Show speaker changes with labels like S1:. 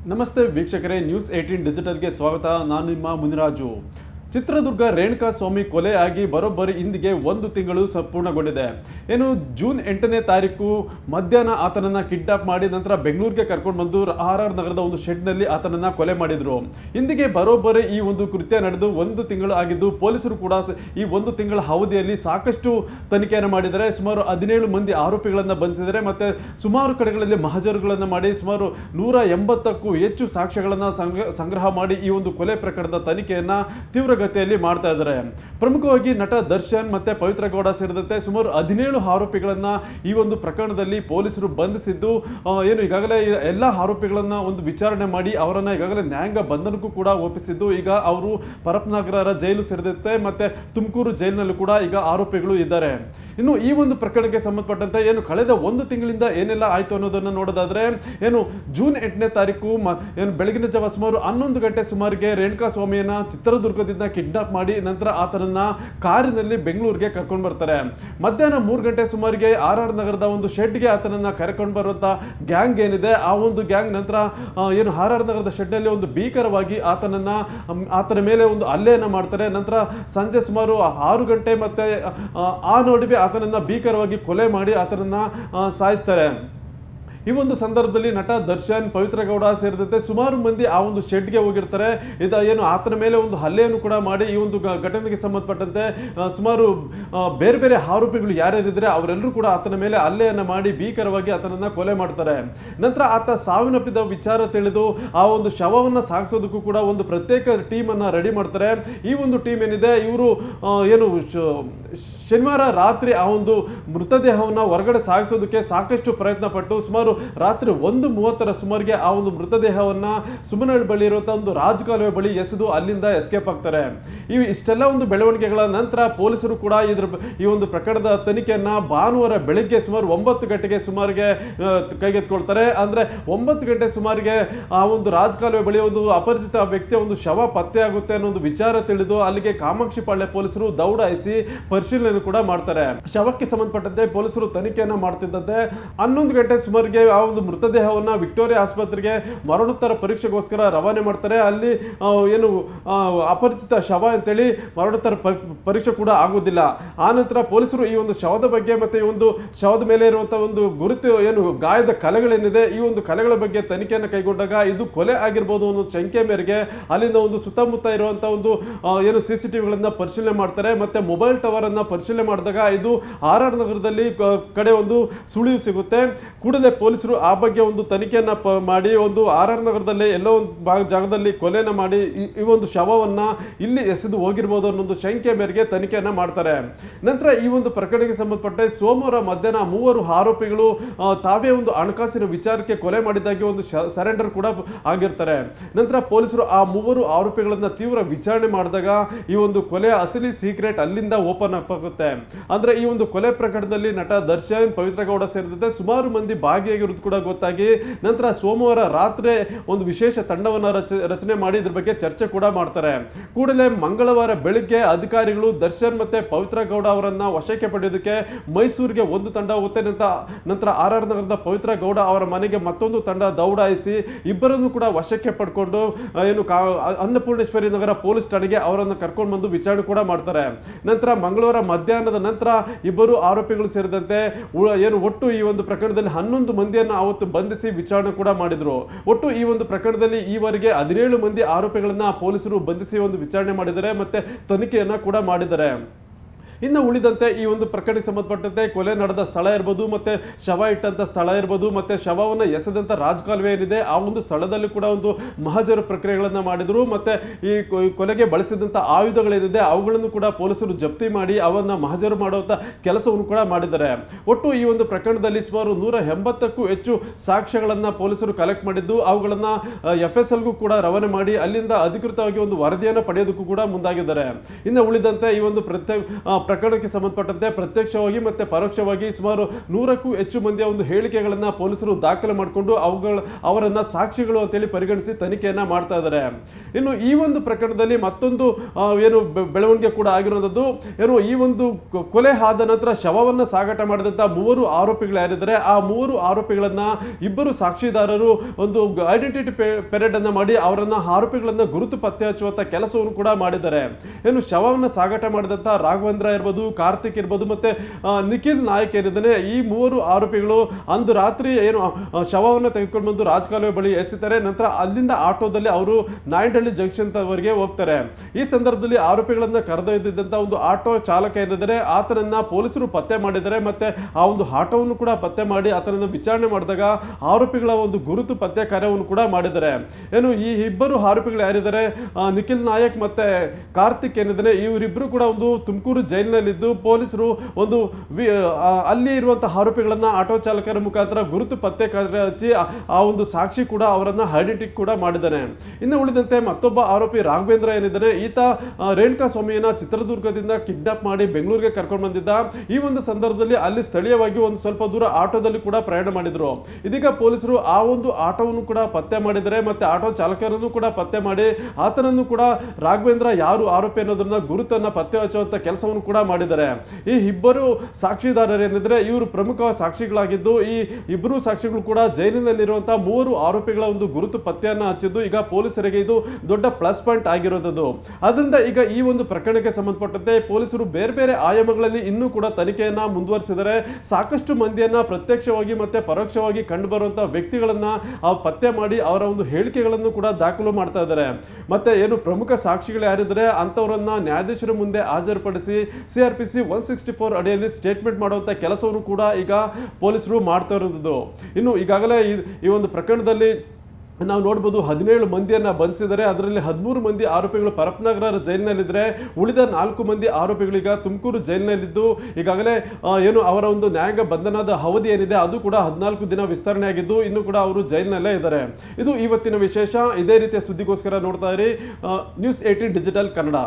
S1: ನಮಸ್ತೆ ವೀಕ್ಷಕರೇ news eighteen ಡಿಜಿಟಲ್ಗೆ ಸ್ವಾಗತ ನಾನು ನಿಮ್ಮ ಮುನಿರಾಜು ಚಿತ್ರದುರ್ಗ ರೇಣುಕಾ ಸ್ವಾಮಿ ಕೊಲೆ ಆಗಿ ಬರೋಬ್ಬರಿ ಇಂದಿಗೆ ಒಂದು ತಿಂಗಳು ಸಂಪೂರ್ಣಗೊಂಡಿದೆ. ಏನು ಜೂನ್ ಎಂಟನೇ ತಾರೀಕು ಮಧ್ಯಾಹ್ನ ಆತನನ್ನ ಕಿಡ್ನಾಪ್ ಮಾಡಿ ನಂತರ ಬೆಂಗಳೂರಿಗೆ ಕರ್ಕೊಂಡು ಬಂದು ಆರ್ ಆರ್ ನಗರದ ಒಂದು ಶೆಡ್ನಲ್ಲಿ ಆತನನ್ನ ಕೊಲೆ ಮಾಡಿದ್ರು. ಇಂದಿಗೆ ಬರೋಬ್ಬರಿ ಈ ಒಂದು ಕೃತ್ಯ ನಡೆದು ಒಂದು ತಿಂಗಳು ಆಗಿದ್ದು ಪೊಲೀಸರು ಕೂಡ ಈ ಒಂದು ತಿಂಗಳ ಅವಧಿಯಲ್ಲಿ ಸಾಕಷ್ಟು ತನಿಖೆಯನ್ನು ಮಾಡಿದರೆ ಸುಮಾರು ಹದಿನೇಳು ಮಂದಿ ಆರೋಪಿಗಳನ್ನು ಬಂಧಿಸಿದರೆ ಮತ್ತೆ ಸುಮಾರು ಕಡೆಗಳಲ್ಲಿ ಮಹಜರುಗಳನ್ನು ಮಾಡಿ ಸುಮಾರು ನೂರ ಎಂಬತ್ತಕ್ಕೂ ಹೆಚ್ಚು ಸಾಕ್ಷ್ಯಗಳನ್ನು ಸಂಗ್ರಹ ಮಾಡಿ ಈ ಒಂದು ಕೊಲೆ ಪ್ರಕರಣದ ತನಿಖೆಯನ್ನ ತೀವ್ರಗತಿಯಲ್ಲಿ ಮಾಡ್ತಾ ಇದ್ದಾರೆ. ಪ್ರಮುಖವಾಗಿ ನಟ ದರ್ಶನ್ ಮತ್ತೆ ಪವಿತ್ರ ಗೌಡ ಸೇರಿದಂತೆ ಸುಮಾರು ಹದಿನೇಳು ಆರೋಪಿಗಳನ್ನ ಈ ಒಂದು ಪ್ರಕರಣದಲ್ಲಿ ಪೊಲೀಸರು ಬಂಧಿಸಿದ್ದು ಏನು ಈಗಾಗಲೇ ಎಲ್ಲ ಆರೋಪಿಗಳನ್ನ ಒಂದು ವಿಚಾರಣೆ ಮಾಡಿ ಅವರನ್ನ ಈಗಾಗಲೇ ನ್ಯಾಯಾಂಗ ಬಂಧನಕ್ಕೂ ಕೂಡ ಒಪ್ಪಿಸಿದ್ದು. ಈಗ ಅವರು ಪರಪ್ನಗರ ಜೈಲು ಸೇರಿದಂತೆ ಮತ್ತೆ ತುಮಕೂರು ಜೈಲಿನಲ್ಲೂ ಕೂಡ ಈಗ ಆರೋಪಿಗಳು ಇದ್ದಾರೆ. ಇನ್ನು ಈ ಒಂದು ಪ್ರಕರಣಕ್ಕೆ ಸಂಬಂಧಪಟ್ಟಂತೆ ಏನು ಕಳೆದ ಒಂದು ತಿಂಗಳಿಂದ ಏನೆಲ್ಲ ಆಯಿತು ಅನ್ನೋದನ್ನು ನೋಡೋದಾದ್ರೆ ಏನು ಜೂನ್ ಎಂಟನೇ ತಾರೀಕು ಏನು ಬೆಳಗಿನ ಜಾವ ಸುಮಾರು ಹನ್ನೊಂದು ಗಂಟೆ ಸುಮಾರಿಗೆ ರೇಣುಕಾ ಸ್ವಾಮಿಯನ್ನ ಚಿತ್ರದುರ್ಗದಿಂದ ಕಿಡ್ನಾಪ್ ಮಾಡಿ ನಂತರ ಆತನನ್ನ ಕಾರಿನಲ್ಲಿ ಬೆಂಗಳೂರಿಗೆ ಕರ್ಕೊಂಡು ಬರ್ತಾರೆ. ಮಧ್ಯಾಹ್ನ ಮೂರು ಗಂಟೆ ಸುಮಾರಿಗೆ ಆರ್ ಆರ್ ನಗರದ ಒಂದು ಶೆಡ್ಗೆ ಆತನನ್ನ ಕರ್ಕೊಂಡು ಬರುವಂಥ ಗ್ಯಾಂಗ್ ಏನಿದೆ ಆ ಒಂದು ಗ್ಯಾಂಗ್ ನಂತರ ಏನು ಆರ್ ಆರ್ ನಗರದ ಶೆಡ್ನಲ್ಲಿ ಒಂದು ಭೀಕರವಾಗಿ ಆತನನ್ನ ಆತನ ಮೇಲೆ ಒಂದು ಹಲ್ಲೆಯನ್ನು ಮಾಡ್ತಾರೆ. ನಂತರ ಸಂಜೆ ಸುಮಾರು ಆರು ಗಂಟೆ ಮತ್ತೆ ಆ, ನಡುವೆ ಆತನನ್ನ ಭೀಕರವಾಗಿ ಕೊಲೆ ಮಾಡಿ ಆತನನ್ನ ಸಾಯಿಸ್ತಾರೆ. ಈ ಒಂದು ಸಂದರ್ಭದಲ್ಲಿ ನಟ ದರ್ಶನ್ ಪವಿತ್ರ ಗೌಡ ಸೇರಿದಂತೆ ಸುಮಾರು ಮಂದಿ ಆ ಒಂದು ಶೆಡ್ಗೆ ಹೋಗಿರ್ತಾರೆ. ಇದು ಏನು ಆತನ ಮೇಲೆ ಒಂದು ಹಲ್ಲೆಯನ್ನು ಕೂಡ ಮಾಡಿ ಈ ಒಂದು ಘಟನೆಗೆ ಸಂಬಂಧಪಟ್ಟಂತೆ ಸುಮಾರು ಬೇರೆ ಬೇರೆ ಆರೋಪಿಗಳು ಯಾರ್ಯಾರಿದ್ರೆ ಅವರೆಲ್ಲರೂ ಕೂಡ ಆತನ ಮೇಲೆ ಹಲ್ಲೆಯನ್ನು ಮಾಡಿ ಭೀಕರವಾಗಿ ಆತನನ್ನು ಕೊಲೆ ಮಾಡ್ತಾರೆ. ನಂತರ ಆತ ಸಾವಿನಪ್ಪಿದ ವಿಚಾರ ತಿಳಿದು ಆ ಒಂದು ಶವವನ್ನು ಸಾಗಿಸೋದಕ್ಕೂ ಕೂಡ ಒಂದು ಪ್ರತ್ಯೇಕ ಟೀಮನ್ನು ರೆಡಿ ಮಾಡ್ತಾರೆ. ಈ ಒಂದು ಟೀಮ್ ಏನಿದೆ, ಇವರು ಏನು ಶನಿವಾರ ರಾತ್ರಿ ಆ ಒಂದು ಮೃತದೇಹವನ್ನು ಹೊರಗಡೆ ಸಾಗಿಸೋದಕ್ಕೆ ಸಾಕಷ್ಟು ಪ್ರಯತ್ನ ಪಟ್ಟು ಸುಮಾರು ರಾತ್ರಿ ಒಂದು ಮೂವತ್ತರ ಸುಮಾರಿಗೆ ಆ ಒಂದು ಮೃತದೇಹವನ್ನು ಸುಮನಹಳ್ಳಿ ಬಳಿ ಇರುವಂತಹ ಒಂದು ರಾಜಕಾಲುವೆ ಬಳಿ ಎಸೆದು ಅಲ್ಲಿಂದ ಎಸ್ಕೇಪ್ ಆಗ್ತಾರೆ. ಇವು ಇಷ್ಟೆಲ್ಲ ಒಂದು ಬೆಳವಣಿಗೆಗಳ ನಂತರ ಪೊಲೀಸರು ಕೂಡ ಇದ್ರ ಈ ಒಂದು ಪ್ರಕರಣದ ತನಿಖೆಯನ್ನು ಭಾನುವಾರ ಬೆಳಿಗ್ಗೆ ಸುಮಾರು ಒಂಬತ್ತು ಗಂಟೆಗೆ ಸುಮಾರಿಗೆ ಕೈಗೆತ್ಕೊಳ್ತಾರೆ ಅಂದ್ರೆ ಒಂಬತ್ತು ಗಂಟೆ ಸುಮಾರಿಗೆ ಆ ಒಂದು ರಾಜಕಾಲುವೆ ಬಳಿ ಒಂದು ಅಪರಿಚಿತ ವ್ಯಕ್ತಿಯ ಒಂದು ಶವ ಪತ್ತೆ ಆಗುತ್ತೆ ಅನ್ನೋ ಒಂದು ವಿಚಾರ ತಿಳಿದು ಅಲ್ಲಿಗೆ ಕಾಮಾಕ್ಷಿಪಾಳ್ಯ ಪೊಲೀಸರು ದೌಡಾಯಿಸಿ ಪರಿಶೀಲನೆ ಕೂಡ ಮಾಡ್ತಾರೆ. ಶವಕ್ಕೆ ಸಂಬಂಧಪಟ್ಟಂತೆ ಪೊಲೀಸರು ತನಿಖೆಯನ್ನ ಮಾಡ್ತಿದ್ದಂತೆ. ಹನ್ನೊಂದು ಗಂಟೆ ಸುಮಾರಿಗೆ ಆ ಒಂದು ಮೃತದೇಹವನ್ನ ವಿಕ್ಟೋರಿಯಾ ಆಸ್ಪತ್ರೆಗೆ ಮರಣೋತ್ತರ ಪರೀಕ್ಷೆಗೋಸ್ಕರ ರವಾನೆ ಮಾಡ್ತಾರೆ. ಅಲ್ಲಿ ಏನು ಅಪರಿಚಿತ ಶವ ಅಂತೇಳಿ ಮರಣೋತ್ತರ ಪರಿ- ಪರೀಕ್ಷೆ ಕೂಡ ಆಗೋದಿಲ್ಲ. ಆನಂತರ ಪೊಲೀಸರು ಈ ಒಂದು ಶವದ ಬಗ್ಗೆ ಮತ್ತೆ ಈ ಒಂದು ಶವದ ಮೇಲೆ ಇರುವಂತಹ ಒಂದು ಗುರುತು, ಏನು, ಗಾಯದ ಕಲೆಗಳೇನಿದೆ, ಈ ಒಂದು ಕಲೆಗಳ ಬಗ್ಗೆ ತನಿಖೆಯನ್ನು ಕೈಗೊಂಡಾಗ ಇದು ಕೊಲೆ ಆಗಿರ್ಬೋದು ಅನ್ನೋ ಶಂಕೆ ಮೇರೆಗೆ ಅಲ್ಲಿಂದ ಒಂದು ಸುತ್ತಮುತ್ತ ಇರುವಂತಹ ಒಂದು ಏನು ಸಿ ಸಿ ಪರಿಶೀಲನೆ ಮಾಡ್ತಾರೆ. ಮತ್ತೆ ಮೊಬೈಲ್ ಟವರ್ ಅನ್ನ ಪರಿಶೀಲನೆ ಮಾಡಿದಾಗ ಇದು ಆರ್ ಆರ್ ನಗರದಲ್ಲಿ ಕಡೆ ಒಂದು ಸುಳಿವು ಸಿಗುತ್ತೆ. ಕೂಡಲೇ ಪೊಲೀಸರು ಆ ಬಗ್ಗೆ ಒಂದು ತನಿಖೆಯನ್ನು ಮಾಡಿ ಒಂದು ಆರ್ ಆರ್ ನಗರದಲ್ಲಿ ಎಲ್ಲೋ ಒಂದು ಭಾಗ ಜಾಗದಲ್ಲಿ ಕೊಲೆನ ಮಾಡಿ ಈ- ಒಂದು ಶವವನ್ನು ಇಲ್ಲಿ ಎಸೆದು ಹೋಗಿರ್ಬೋದು ಅನ್ನೋ ಶಂಕೆ ಮೇರೆಗೆ ತನಿಖೆಯನ್ನು ಮಾಡ್ತಾರೆ. ನಂತರ ಈ ಒಂದು ಪ್ರಕರಣಕ್ಕೆ ಸಂಬಂಧಪಟ್ಟ ಸೋಮವಾರ ಮಧ್ಯಾಹ್ನ ಮೂವರು ಆರೋಪಿಗಳು ತಾವೇ ಒಂದು ಹಣಕಾಸಿನ ವಿಚಾರಕ್ಕೆ ಕೊಲೆ ಮಾಡಿದ್ದಾಗಿ ಒಂದು ಸರೆಂಡರ್ ಕೂಡ ಆಗಿರ್ತಾರೆ. ನಂತರ ಪೊಲೀಸರು ಆ ಮೂವರು ಆರೋಪಿಗಳನ್ನು ತೀವ್ರ ವಿಚಾರಣೆ ಮಾಡಿದಾಗ ಈ ಒಂದು ಕೊಲೆ ಅಸಲಿ ಸೀಕ್ರೆಟ್ ಅಲ್ಲಿಂದ ಓಪನ್ ಆಗುತ್ತೆ ಅಂದ್ರೆ ಈ ಒಂದು ಕೊಲೆ ಪ್ರಕರಣದಲ್ಲಿ ನಟ ದರ್ಶನ್ ಪವಿತ್ರ ಗೌಡ ಸೇರಿದಂತೆ ಸುಮಾರು ಮಂದಿ ಭಾಗಿಯಾಗಿರೋದು ಕೂಡ ಗೊತ್ತಾಗಿ, ನಂತರ ಸೋಮವಾರ ರಾತ್ರಿ ಒಂದು ವಿಶೇಷ ತಂಡವನ್ನ ರಚ- ರಚನೆ ಮಾಡಿ ಇದ್ರ ಬಗ್ಗೆ ಚರ್ಚೆ ಕೂಡ ಮಾಡ್ತಾರೆ. ಕೂಡಲೇ ಮಂಗಳವಾರ ಬೆಳಿಗ್ಗೆ ಅಧಿಕಾರಿಗಳು ದರ್ಶನ್ ಮತ್ತೆ ಪವಿತ್ರ ಗೌಡ ಅವರನ್ನ ವಶಕ್ಕೆ ಪಡೆಯೋದಕ್ಕೆ ಮೈಸೂರಿಗೆ ಒಂದು ತಂಡ ಹೋಗುತ್ತೆ. ನಂತರ ನಂತರ ಆರ್ ಆರ್ ನಗರದ ಪವಿತ್ರ ಗೌಡ ಅವರ ಮನೆಗೆ ಮತ್ತೊಂದು ತಂಡ ದೌಡಾಯಿಸಿ ಇಬ್ಬರನ್ನು ಕೂಡ ವಶಕ್ಕೆ ಪಡ್ಕೊಂಡು ಏನು ಅನ್ನಪೂರ್ಣೇಶ್ವರಿ ನಗರ ಪೊಲೀಸ್ ಠಾಣೆಗೆ ಅವರನ್ನು ಕರ್ಕೊಂಡು ಬಂದು ವಿಚಾರಣೆ ಕೂಡ ಮಾಡ್ತಾರೆ. ನಂತರ ಮಂಗಳವಾರ ಮಧ್ಯಾಹ್ನದ ನಂತರ ಇಬ್ಬರು ಆರೋಪಿಗಳು ಸೇರಿದಂತೆ ಏನು ಒಟ್ಟು ಈ ಒಂದು ಪ್ರಕರಣದಲ್ಲಿ ಹನ್ನೊಂದು ಮಂದಿಯನ್ನು ಅವತ್ತು ಬಂಧಿಸಿ ವಿಚಾರಣೆ ಕೂಡ ಮಾಡಿದರು. ಒಟ್ಟು ಈ ಒಂದು ಪ್ರಕರಣದಲ್ಲಿ ಈವರೆಗೆ ಹದಿನೇಳು ಮಂದಿ ಆರೋಪಿಗಳನ್ನ ಪೊಲೀಸರು ಬಂಧಿಸಿ ಒಂದು ವಿಚಾರಣೆ ಮಾಡಿದ್ದಾರೆ, ಮತ್ತೆ ತನಿಖೆಯನ್ನ ಕೂಡ ಮಾಡಿದ್ದಾರೆ. ಇನ್ನು ಉಳಿದಂತೆ ಈ ಒಂದು ಪ್ರಕರಣಕ್ಕೆ ಸಂಬಂಧಪಟ್ಟಂತೆ ಕೊಲೆ ನಡೆದ ಸ್ಥಳ ಇರ್ಬೋದು ಮತ್ತೆ ಶವ ಇಟ್ಟಂಥ ಸ್ಥಳ ಇರ್ಬೋದು ಮತ್ತೆ ಶವವನ್ನು ಎಸೆದಂತ ರಾಜಕಾಲುವೆ ಏನಿದೆ ಆ ಒಂದು ಸ್ಥಳದಲ್ಲಿ ಕೂಡ ಒಂದು ಮಹಜರು ಪ್ರಕ್ರಿಯೆಗಳನ್ನು ಮಾಡಿದ್ರು ಮತ್ತೆ ಈ ಕೊಲೆಗೆ ಬಳಸಿದಂಥ ಆಯುಧಗಳೇನಿದೆ ಅವುಗಳನ್ನು ಕೂಡ ಪೊಲೀಸರು ಜಪ್ತಿ ಮಾಡಿ ಅವನ್ನ ಮಹಜರು ಮಾಡುವಂತ ಕೆಲಸವನ್ನು ಕೂಡ ಮಾಡಿದ್ದಾರೆ. ಒಟ್ಟು ಈ ಒಂದು ಪ್ರಕರಣದಲ್ಲಿ ಸುಮಾರು ನೂರ ಎಂಬತ್ತಕ್ಕೂ ಹೆಚ್ಚು ಸಾಕ್ಷ್ಯಗಳನ್ನು ಪೊಲೀಸರು ಕಲೆಕ್ಟ್ ಮಾಡಿದ್ದು ಅವುಗಳನ್ನ ಎಫ್ ಎಸ್ ಎಲ್ಗೂ ಕೂಡ ರವಾನೆ ಮಾಡಿ ಅಲ್ಲಿಂದ ಅಧಿಕೃತವಾಗಿ ಒಂದು ವರದಿಯನ್ನು ಪಡೆಯೋದಕ್ಕೂ ಕೂಡ ಮುಂದಾಗಿದ್ದಾರೆ. ಇನ್ನು ಉಳಿದಂತೆ ಈ ಒಂದು ಪ್ರತ್ಯೇ ಆ, ಪ್ರಕರಣಕ್ಕೆ ಸಂಬಂಧಪಟ್ಟಂತೆ ಪ್ರತ್ಯಕ್ಷವಾಗಿ ಮತ್ತೆ ಪರೋಕ್ಷವಾಗಿ ಸುಮಾರು ನೂರಕ್ಕೂ ಹೆಚ್ಚು ಮಂದಿಯ ಒಂದು ಹೇಳಿಕೆಗಳನ್ನು ಪೊಲೀಸರು ದಾಖಲೆ ಮಾಡಿಕೊಂಡು ಅವುಗಳ ಅವರನ್ನ ಸಾಕ್ಷಿಗಳು ಅಂತೇಳಿ ಪರಿಗಣಿಸಿ ತನಿಖೆಯನ್ನ ಮಾಡ್ತಾ ಇದ್ದಾರೆ. ಇನ್ನು ಈ ಒಂದು ಪ್ರಕರಣದಲ್ಲಿ ಮತ್ತೊಂದು ಏನು ಬೆಳವಣಿಗೆ ಕೂಡ ಆಗಿರುವಂಥದ್ದು. ಏನು ಈ ಒಂದು ಕೊಲೆ ಆದ ನಂತರ ಶವವನ್ನ ಸಾಗಾಟ ಮಾಡಿದಂಥ ಮೂವರು ಆರೋಪಿಗಳು ಯಾರಿದ್ದಾರೆ, ಆ ಮೂವರು ಆರೋಪಿಗಳನ್ನ ಇಬ್ಬರು ಸಾಕ್ಷಿದಾರರು ಒಂದು ಐಡೆಂಟಿಟಿ ಪೆರೇಡ್ ಅನ್ನ ಮಾಡಿ ಅವರನ್ನ ಆರೋಪಿಗಳನ್ನ ಗುರುತು ಪತ್ತೆ ಹಚ್ಚುವಂಥ ಕೆಲಸವನ್ನು ಕೂಡ ಮಾಡಿದ್ದಾರೆ. ಏನು ಶವವನ್ನು ಸಾಗಾಟ ಮಾಡಿದಂತ ರಾಘವೇಂದ್ರ ಇರ್ಬೋದು, ಕಾರ್ತಿಕ್ ಇರ್ಬೋದು, ಮತ್ತೆ ನಿಖಿಲ್ ನಾಯಕ್ ಏನಿದ್ದಾನೆ, ಈ ಮೂವರು ಆರೋಪಿಗಳು ಅಂದು ರಾತ್ರಿ ಏನು ಶವವನ್ನು ತೆಗೆದುಕೊಂಡು ಬಂದು ರಾಜಕಾಲುವೆ ಬಳಿ ಎಸೆತಾರೆ. ನಂತರ ಅಲ್ಲಿಂದ ಆಟೋದಲ್ಲಿ ಅವರು ನಾಯಂಡಹಳ್ಳಿ ಜಂಕ್ಷನ್ ಹೋಗ್ತಾರೆ. ಈ ಸಂದರ್ಭದಲ್ಲಿ ಆರೋಪಿಗಳನ್ನ ಕರೆದೊಯ್ದಿದ್ದಂತ ಒಂದು ಆಟೋ ಚಾಲಕ ಏನಿದ್ದಾರೆ ಆತನನ್ನ ಪೊಲೀಸರು ಪತ್ತೆ ಮಾಡಿದ್ದಾರೆ. ಮತ್ತೆ ಆ ಒಂದು ಆಟೋವನ್ನು ಕೂಡ ಪತ್ತೆ ಮಾಡಿ, ಆತನನ್ನು ವಿಚಾರಣೆ ಮಾಡಿದಾಗ ಆರೋಪಿಗಳ ಒಂದು ಗುರುತು ಪತ್ತೆ ಕಾರ್ಯವನ್ನು ಕೂಡ ಮಾಡಿದ್ದಾರೆ. ಏನು, ಈ ಇಬ್ಬರು ಆರೋಪಿಗಳು ಯಾರಿದ್ದಾರೆ? ನಿಖಿಲ್ ನಾಯಕ್ ಮತ್ತೆ ಕಾರ್ತಿಕ್ ಏನಿದ್ದಾರೆ ಇವರಿಬ್ಬರು ಕೂಡ ಒಂದು ತುಮಕೂರು ಜೈಲಿನಲ್ಲಿದ್ದು ಪೊಲೀಸರು ಒಂದು ಅಲ್ಲಿ ಇರುವಂತಹ ಆರೋಪಿಗಳನ್ನ ಆಟೋ ಚಾಲಕರ ಮುಖಾಂತರ ಗುರುತು ಪತ್ತೆ ಹಚ್ಚಿ ಆ- ಒಂದು ಸಾಕ್ಷಿ ಕೂಡ ಅವರನ್ನ ಐಡೆಂಟಿ ಕೂಡ ಮಾಡಿದ್ದಾನೆ. ಇನ್ನು ಉಳಿದಂತೆ ಮತ್ತೊಬ್ಬ ಆರೋಪಿ ರಾಘವೇಂದ್ರ ಏನಿದ್ದಾನೆ, ಈತ ರೇಣುಕಾ ಸ್ವಾಮಿಯನ್ನ ಚಿತ್ರದುರ್ಗದಿಂದ ಕಿಡ್ನಾಪ್ ಮಾಡಿ ಬೆಂಗಳೂರಿಗೆ ಕರ್ಕೊಂಡು ಬಂದಿದ್ದ. ಈ ಒಂದು ಸಂದರ್ಭದಲ್ಲಿ ಅಲ್ಲಿ ಸ್ಥಳೀಯವಾಗಿ ಒಂದು ಸ್ವಲ್ಪ ದೂರ ಆಟೋದಲ್ಲಿ ಕೂಡ ಪ್ರಯಾಣ ಮಾಡಿದ್ರು. ಇದೀಗ ಪೊಲೀಸರು ಆ ಒಂದು ಆಟೋವನ್ನು ಕೂಡ ಪತ್ತೆ ಮಾಡಿದರೆ ಮತ್ತೆ ಆಟೋ ಚಾಲಕರನ್ನು ಕೂಡ ಪತ್ತೆ ಮಾಡಿ ಆತನನ್ನು ಕೂಡ ರಾಘವೇಂದ್ರ ಯಾರು ಆರೋಪಿ ಅನ್ನೋದನ್ನ ಗುರುತನ್ನ ಪತ್ತೆ ಹಚ್ಚುವಂತ ಕೆಲಸವನ್ನು ಕೂಡ ಮಾಡಿದ್ದಾರೆ. ಈ ಇಬ್ಬರು ಸಾಕ್ಷಿದಾರರು ಏನಿದ್ರೆ ಇವರು ಪ್ರಮುಖ ಸಾಕ್ಷಿಗಳಾಗಿದ್ದು, ಈ ಇಬ್ಬರು ಸಾಕ್ಷಿಗಳು ಕೂಡ ಜೈಲಿನಲ್ಲಿರುವಂತಹ ಮೂವರು ಆರೋಪಿಗಳ ಒಂದು ಗುರುತು ಪತ್ತೆಯನ್ನು ಹಚ್ಚಿದ್ದು, ಈಗ ಪೊಲೀಸರಿಗೆ ಇದು ದೊಡ್ಡ ಪ್ಲಸ್ ಪಾಯಿಂಟ್ ಆಗಿರೋದು ಅದರಿಂದ ಈಗ ಈ ಒಂದು ಪ್ರಕರಣಕ್ಕೆ ಸಂಬಂಧಪಟ್ಟಂತೆ ಪೊಲೀಸರು ಬೇರೆ ಬೇರೆ ಆಯಾಮಗಳಲ್ಲಿ ಇನ್ನೂ ಕೂಡ ತನಿಖೆಯನ್ನ ಮುಂದುವರಿಸಿದರೆ ಸಾಕಷ್ಟು ಮಂದಿಯನ್ನ ಪ್ರತ್ಯಕ್ಷವಾಗಿ ಮತ್ತೆ ಪರೋಕ್ಷವಾಗಿ ಕಂಡು ಬರುವಂತಹ ವ್ಯಕ್ತಿಗಳನ್ನ ಪತ್ತೆ ಮಾಡಿ ಅವರ ಒಂದು ಹೇಳಿಕೆಗಳನ್ನು ಕೂಡ ದಾಖಲು ಮಾಡ್ತಾ ಇದ್ದಾರೆ. ಮತ್ತೆ ಏನು ಪ್ರಮುಖ ಸಾಕ್ಷಿಗಳು ಯಾರಿದ್ರೆ ಅಂತವರನ್ನ ನ್ಯಾಯಾಧೀಶರ ಮುಂದೆ ಹಾಜರುಪಡಿಸಿ C R P C one sixty four ಅಡಿಯಲ್ಲಿ ಸ್ಟೇಟ್ಮೆಂಟ್ ಮಾಡುವಂಥ ಕೆಲಸವನ್ನು ಕೂಡ ಈಗ ಪೊಲೀಸರು ಮಾಡ್ತಾ ಇರೋದು ಇನ್ನು ಈಗಾಗಲೇ ಈ- ಒಂದು ಪ್ರಕರಣದಲ್ಲಿ ನಾವು ನೋಡ್ಬೋದು ಹದಿನೇಳು ಮಂದಿಯನ್ನು ಬಂಧಿಸಿದರೆ ಅದರಲ್ಲಿ ಹದಿಮೂರು ಮಂದಿ ಆರೋಪಿಗಳು ಪರಪ್ನಗರ ಜೈಲಿನಲ್ಲಿದ್ದರೆ ಉಳಿದ ನಾಲ್ಕು ಮಂದಿ ಆರೋಪಿಗಳೀಗ ತುಮಕೂರು ಜೈಲಿನಲ್ಲಿದ್ದು, ಈಗಾಗಲೇ ಏನು ಅವರ ಒಂದು ನ್ಯಾಯಾಂಗ ಬಂಧನದ ಅವಧಿ ಏನಿದೆ, ಅದು ಕೂಡ ಹದಿನಾಲ್ಕು ದಿನ ವಿಸ್ತರಣೆ ಆಗಿದ್ದು, ಇನ್ನು ಕೂಡ ಅವರು ಜೈಲಿನಲ್ಲೇ ಇದ್ದಾರೆ. ಇದು ಇವತ್ತಿನ ವಿಶೇಷ. ಇದೇ ರೀತಿಯ ಸುದ್ದಿಗೋಸ್ಕರ ನೋಡ್ತಾ ಇರಿ ನ್ಯೂಸ್ ಏಯ್ಟೀನ್ ಡಿಜಿಟಲ್ ಕನ್ನಡ